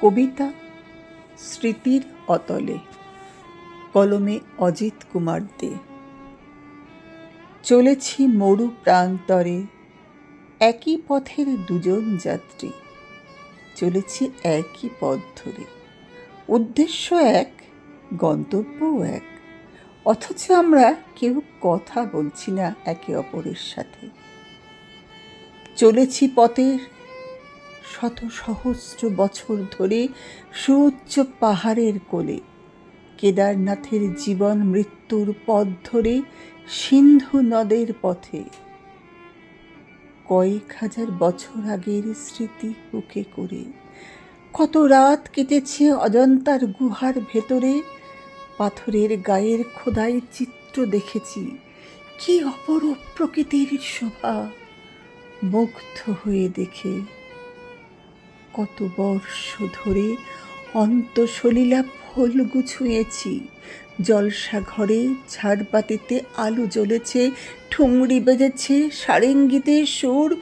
কবিতা স্মৃতির অতলে, কলমে অজিত কুমার দে। চলেছি মরু প্রান্তরে, একই পথের দুজন যাত্রী। চলেছি একই পথ ধরে, উদ্দেশ্য এক গন্তব্যও এক। অথচ আমরা কেউ কথা বলছি না একে অপরের সাথে। চলেছি পথের শত সহস্র বছর ধরে সুউচ্চ পাহাড়ের কোলে। কেদারনাথের জীবন মৃত্যুর পথ ধরে সিন্ধু নদের পথে। কয়েক হাজার বছর আগের স্মৃতি বুকে করে। কত রাত কেটেছে অজন্তার গুহার ভেতরে। পাথরের গায়ের খোদাই চিত্র দেখেছি। কি অপরূপ প্রকৃতির শোভা। মুগ্ধ হয়ে দেখে কত বর্ষ ধরে অন্তঃসলীলা ফলগু ছুঁয়েছি জলসা ঘরে ঝাড়বাতিতে আলো জ্বলেছে, ঠুংরি বেজেছে, সারেঙ্গিতে সুর,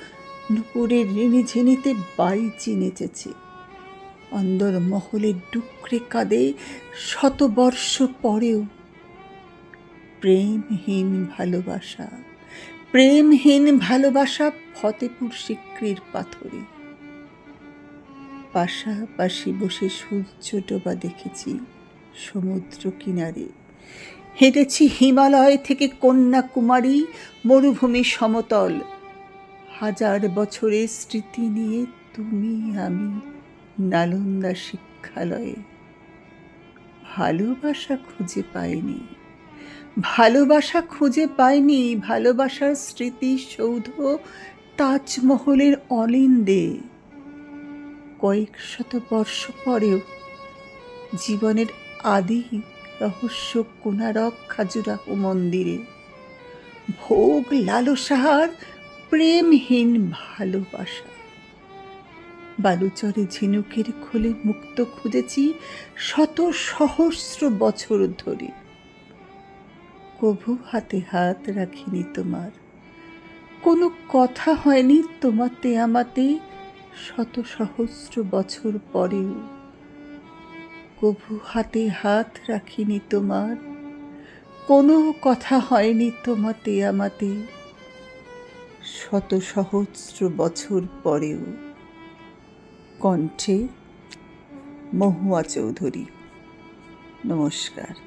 নুপুরের ঝিনিতে বাইচি নেচেছে। অন্দর মহলে ডুকরে কাঁদে শত বর্ষ পরেও। প্রেমহীন ভালোবাসা প্রেমহীন ভালোবাসা ফতেপুর সিক্রির পাথরে। পাশাপাশি বসে সূর্য ডোবা দেখেছি সমুদ্র কিনারে হেঁটেছি হিমালয় থেকে কন্যাকুমারী, মরুভূমি সমতল। হাজার বছরের স্মৃতি নিয়ে তুমি আমি নালন্দা শিক্ষালয়ে। ভালোবাসা খুঁজে পাইনি। ভালোবাসা খুঁজে পাইনি, ভালোবাসার স্মৃতি সৌধ তাজমহলের অলিন্দে। কয়েক শত বর্ষ পরেও জীবনের আদি রহস্য কোনারক খাজুরাহ মন্দিরে ভোগ লালসাহার প্রেমহীন ভালোবাসা। বালুচরে ঝিনুকের খোলে মুক্ত খুঁজেছি শত সহস্র বছর ধরে। কভু হাতে হাত রাখিনি তোমার। কোনো কথা হয়নি তোমাতে আমাতে শত সহস্র বছর পরেও। কভু হাতে হাত রাখিনি তোমার। কোনো কথা হয়নি তোমাতে আমাতে। শত সহস্র বছর পরেও। কণ্ঠে মহুয়া চৌধুরী। নমস্কার।